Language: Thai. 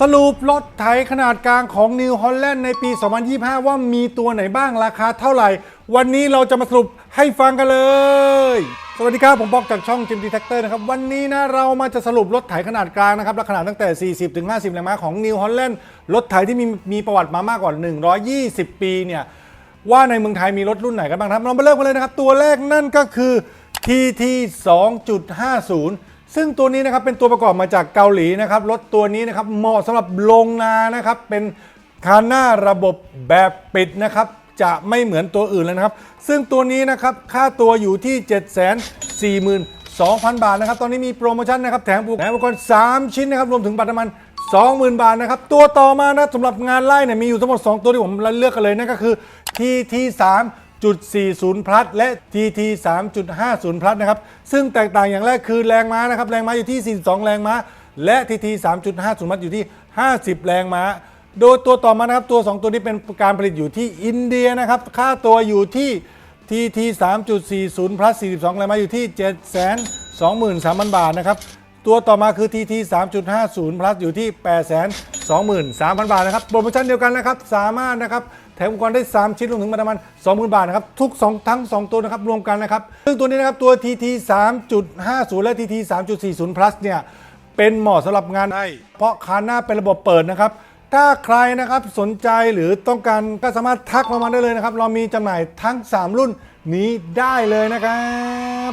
สรุปรถไถขนาดกลางของนิวฮอลแลนด์ในปี 2025 ว่ามีตัวไหนบ้างราคาเท่าไหร่ วันนี้เราจะมาสรุปให้ฟังกันเลย สวัสดีครับ ผมบอกจากช่องจิมดีแท็กเตอร์นะครับ วันนี้นะเรามาจะสรุปรถไถขนาดกลางนะครับและขนาดตั้งแต่ 40 ถึง 50แรงม้าของนิวฮอลแลนด์รถไถที่มีมีประวัติมามากกว่า 120 ปีเนี่ยว่าในเมืองไทยมีรถรุ่นไหนกันบ้างครับเรามาเริ่มกันเลยนะครับตัวแรกนั่นก็คือ TT 2.50 ซึ่งตัวนี้นะครับเป็นตัวประกอบมาจากเกาหลีนะครับรถตัวนี้นะครับเหมาะสำหรับลงนานะครับเป็นคาน่าระบบแบบปิดนะครับจะไม่เหมือนตัวอื่นเลยนะครับ ซึ่งตัวนี้นะครับค่าตัวอยู่ที่ 7 4 2 0 0 0 บาทนะครับ ตอนนี้มีโปรโมชั่นนะครับ แถมอุปกรณ์3ชิ้นนะครับ รวมถึงบัตรน้ำมัน 20,000 บาทนะครับ ตัวต่อมานะสำหรับงานไล่เนี่ยมีอยู่ทั้งหมด 2 ตัวที่ผมเลือกกันเลยนั่นก็คือ TT 3.40 plus และ TT 3.50 plus นะครับ ซึ่งแตกต่างอย่างแรกคือแรงม้านะครับ แรงม้าอยู่ที่ 42 แรงม้า และ TT 3.50 plus อยู่ที่ 50 แรงม้า โดยตัวต่อมานะครับ ตัว 2 ตัวนี้เป็นการผลิตอยู่ที่อินเดียนะครับ ค่าตัวอยู่ที่ TT 3.40 plus 42 แรงม้าอยู่ที่ 723,000 บาทนะครับ ตัวต่อมาคือ TT 3.50 plus อยู่ที่ 823,000 บาทนะครับ โปรโมชั่นเดียวกันนะครับ สามารถนะครับ แถมอุปกรณ์ได้ 3 ชิ้นรวมถึงประมาณ20,000 บาทนะครับ ทุก 2 ทั้ง 2 ตัวนะครับ รวมกันนะครับ ซึ่งตัวนี้นะครับ ตัว TT 3.50 และ TT 3.40 plus เนี่ย เป็นเหมาะสำหรับงานให้เพราะคานหน้าเป็นระบบเปิดนะครับถ้าใครนะครับสนใจหรือต้องการก็สามารถทักมามาได้เลยนะครับ เรามีจำหน่ายทั้ง 3 รุ่นนี้ได้เลยนะครับ